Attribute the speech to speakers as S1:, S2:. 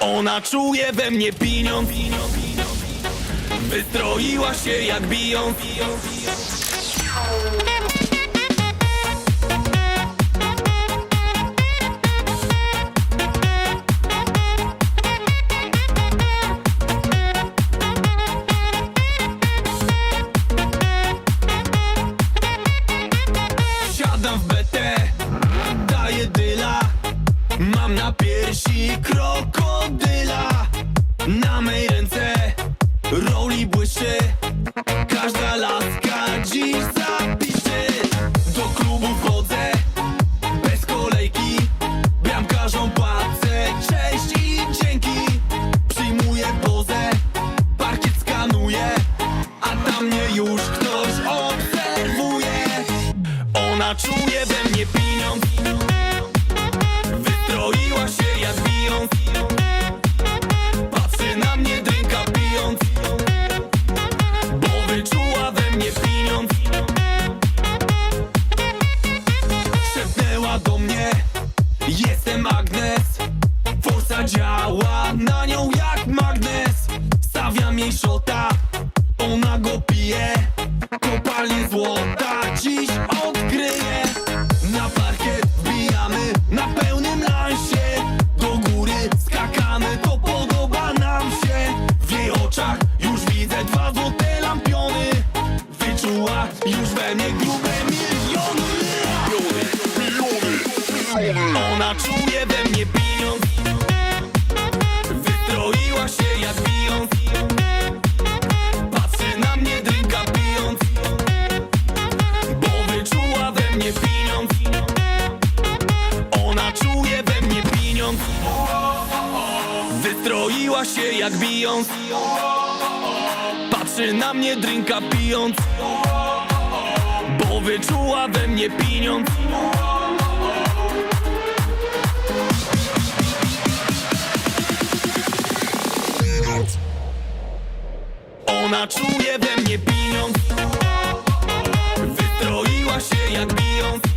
S1: Ona czuje we mnie pieniądz Wystroiła się jak biją. w Mam na piersi krokodyla Na mej ręce roli błyszczy. Każda laska dziś zapisze Do klubu wchodzę bez kolejki. Bramkarzom płacę cześć i dzięki. Przyjmuję pozę, parkiet skanuję A tam mnie już ktoś obserwuje. Ona czuje we mnie pieniądz Jestem Agnes Forsa działa na nią jak magnes. Stawiam jej szota. Ona go pije. Kopalnie złota Ona czuje we mnie pieniądz. Wystroiła się jak bijąc Patrzy na mnie drinka pijąc. Bo wyczuła we mnie pieniądz. Ona czuje we mnie pieniądz. Wystroiła się jak bijąc. Patrzy na mnie drinka pijąc. Bo wyczuła we mnie pieniądz Ona czuje we mnie pijąc Wytroiła się jak bijąc